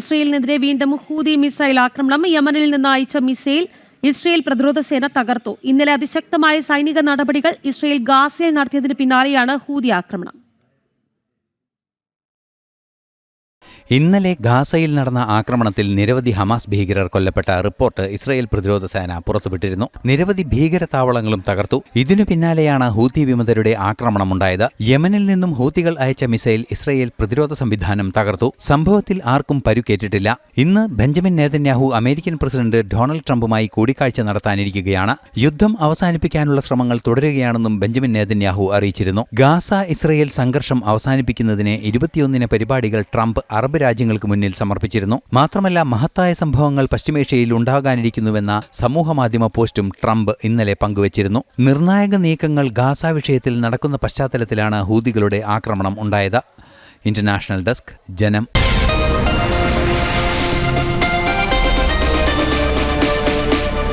ഇസ്രയേലിനെതിരെ വീണ്ടും Houthi missile ആക്രമണം. യമനിൽ നിന്ന് അയച്ച മിസൈൽ ഇസ്രയേൽ പ്രതിരോധ സേന തകർത്തു. ഇന്നലെ അതിശക്തമായ സൈനിക നടപടികൾ ഇസ്രയേൽ ഗാസയിൽ നടത്തിയതിന് പിന്നാലെയാണ് ഹൂതി ആക്രമണം. ഇന്നലെ ഗാസയിൽ നടന്ന ആക്രമണത്തിൽ നിരവധി ഹമാസ് ഭീകരർ കൊല്ലപ്പെട്ട റിപ്പോർട്ട് ഇസ്രായേൽ പ്രതിരോധ സേന പുറത്തുവിട്ടിരുന്നു. നിരവധി ഭീകര താവളങ്ങളും തകർത്തു. ഇതിനു പിന്നാലെയാണ് ഹൂത്തി വിമതരുടെ ആക്രമണമുണ്ടായത്. യമനിൽ നിന്നും ഹൂത്തികൾ അയച്ച മിസൈൽ ഇസ്രായേൽ പ്രതിരോധ സംവിധാനം തകർത്തു. സംഭവത്തിൽ ആർക്കും പരുക്കേറ്റിട്ടില്ല. ഇന്ന് Benjamin Netanyahu American president Donald ട്രംപുമായി കൂടിക്കാഴ്ച നടത്താനിരിക്കുകയാണ്. യുദ്ധം അവസാനിപ്പിക്കാനുള്ള ശ്രമങ്ങൾ തുടരുകയാണെന്നും ബെഞ്ചമിൻ നേതന്യാഹു അറിയിച്ചിരുന്നു. ഗാസ ഇസ്രയേൽ സംഘർഷം അവസാനിപ്പിക്കുന്നതിന് ഇരുപത്തിയൊന്നിന് പരിപാടികൾ ട്രംപ് അറബ് രാജ്യങ്ങൾക്ക് മുന്നിൽ സമർപ്പിച്ചിരുന്നു. മാത്രമല്ല മഹത്തായ സംഭവങ്ങൾ പശ്ചിമേഷ്യയിൽ ഉണ്ടാകാനിരിക്കുന്നുവെന്ന സമൂഹമാധ്യമ പോസ്റ്റും ട്രംപ് ഇന്നലെ പങ്കുവച്ചിരുന്നു. നിർണായക നീക്കങ്ങൾ ഗാസ വിഷയത്തിൽ നടക്കുന്ന പശ്ചാത്തലത്തിലാണ് ഹൂതികളുടെ ആക്രമണം ഉണ്ടായത്. ഇന്റർനാഷണൽ ഡെസ്ക് ജനം